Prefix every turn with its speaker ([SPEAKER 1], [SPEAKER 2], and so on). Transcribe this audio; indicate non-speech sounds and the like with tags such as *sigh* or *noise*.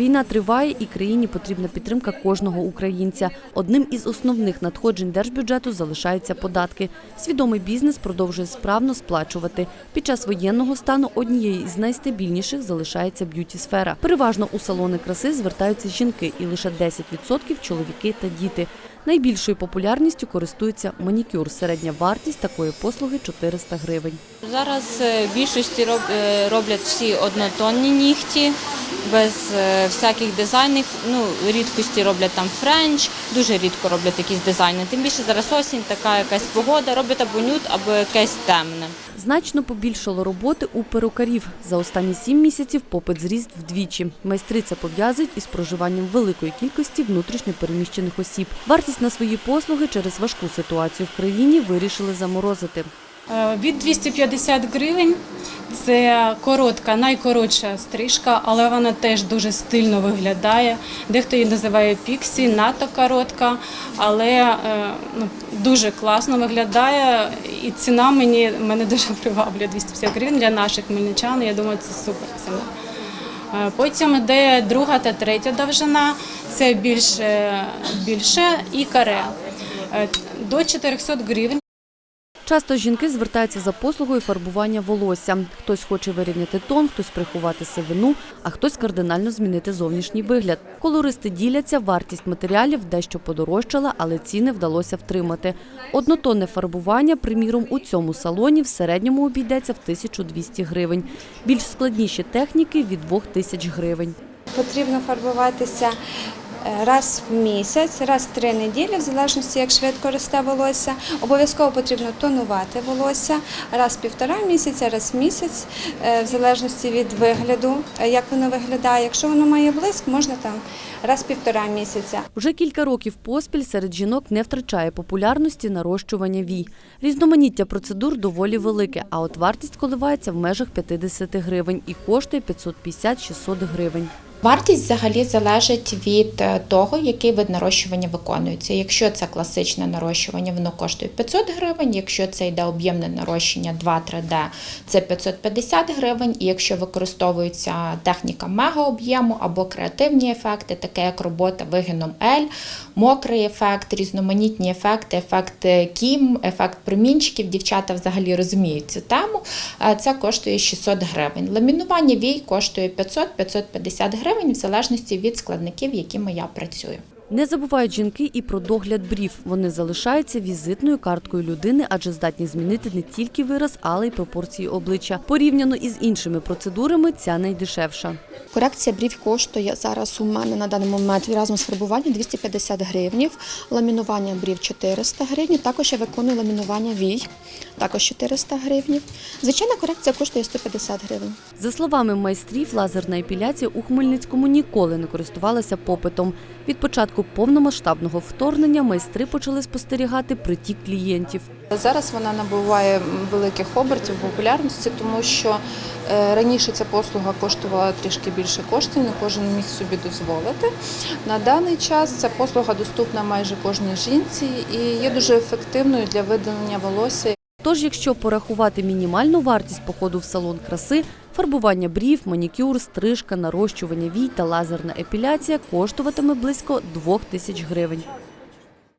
[SPEAKER 1] Війна триває і країні потрібна підтримка кожного українця. Одним із основних надходжень держбюджету залишаються податки. Свідомий бізнес продовжує справно сплачувати. Під час воєнного стану однією із найстабільніших залишається б'юті-сфера. Переважно у салони краси звертаються жінки і лише 10% чоловіки та діти. Найбільшою популярністю користується манікюр. Середня вартість такої послуги 400 гривень.
[SPEAKER 2] Зараз е, більшості е, роблять всі однотонні нігті, без е, всяких дизайнів. Ну, рідкості роблять там френч, дуже рідко роблять якісь дизайни. Тим більше зараз осінь, така якась погода, роблять або нюд, або якесь темне.
[SPEAKER 1] Значно побільшало роботи у перукарів. За останні сім місяців попит зріс вдвічі. Майстри це пов'язують із проживанням великої кількості внутрішньо переміщених осіб. Вартість на свої послуги через важку ситуацію в країні вирішили заморозити.
[SPEAKER 3] Е, Від 250 гривень це коротка, найкоротша стрижка, але вона теж дуже стильно виглядає. Дехто її називає піксі, надто коротка, але е, ну, дуже класно виглядає. І ціна мені мене дуже *laughs* приваблює 250 гривень для наших хмельничан. Я думаю, це супер ціна. Е, Потім йде друга та третя довжина, це більше, більше і каре. До 400 гривень.
[SPEAKER 1] Часто жінки звертаються за послугою фарбування волосся. Хтось хоче вирівняти тон, хтось приховати сивину, а хтось кардинально змінити зовнішній вигляд. Колористи діляться, вартість матеріалів дещо подорожчала, але ціни вдалося втримати. Однотонне фарбування, приміром, у цьому салоні в середньому обійдеться в 1200 гривень. Більш складніші техніки – від 2000 гривень.
[SPEAKER 4] Потрібно фарбуватися раз в місяць, раз в три неділі, в залежності як швидко росте волосся. Обов'язково потрібно тонувати волосся раз в півтора місяця, раз в місяць, е, в залежності від вигляду, е, як воно виглядає. Якщо воно має блиск, можна там раз в півтора місяця.
[SPEAKER 1] Вже кілька років поспіль серед жінок не втрачає популярності нарощування вій. Різноманіття процедур доволі велике, а от вартість коливається в межах 50 гривень і коштує 550-600 гривень.
[SPEAKER 5] Вартість взагалі залежить від е, того, який вид нарощування виконується. Якщо це класичне нарощування, воно коштує 500 гривень. Якщо це йде об'ємне нарощення 2-3D, це 550 гривень. І якщо використовується техніка мегаоб'єму або креативні ефекти, таке як робота вигином L, мокрий ефект, різноманітні ефекти, ефект кім, ефект промінчиків. Дівчата взагалі розуміють цю тему. Е, Це коштує 600 гривень. Ламінування вій коштує 500-550 гривень в залежності від складників, якими я працюю.
[SPEAKER 1] Не забувають жінки і про догляд брів. Вони залишаються візитною карткою людини, адже здатні змінити не тільки вираз, але й пропорції обличчя. Порівняно із іншими процедурами, ця найдешевша.
[SPEAKER 6] Корекція брів коштує зараз у мене на даний момент разом з фарбуванням 250 гривнів, ламінування брів 400 гривень, також я виконую ламінування вій, також 400 гривнів. Звичайна корекція коштує 150 гривень.
[SPEAKER 1] За словами майстрів, лазерна епіляція у Хмельницькому ніколи не користувалася попитом. Від початку повномасштабного вторгнення майстри почали спостерігати притік клієнтів.
[SPEAKER 7] Зараз вона набуває великих обертів популярності, тому що е, раніше ця послуга коштувала трішки більше коштів, не кожен міг собі дозволити. На даний час ця послуга доступна майже кожній жінці і є дуже ефективною для видалення волосся.
[SPEAKER 1] Тож, якщо порахувати мінімальну вартість походу в салон краси, фарбування брів, манікюр, стрижка, нарощування вій та лазерна епіляція коштуватиме близько 2 тисяч гривень.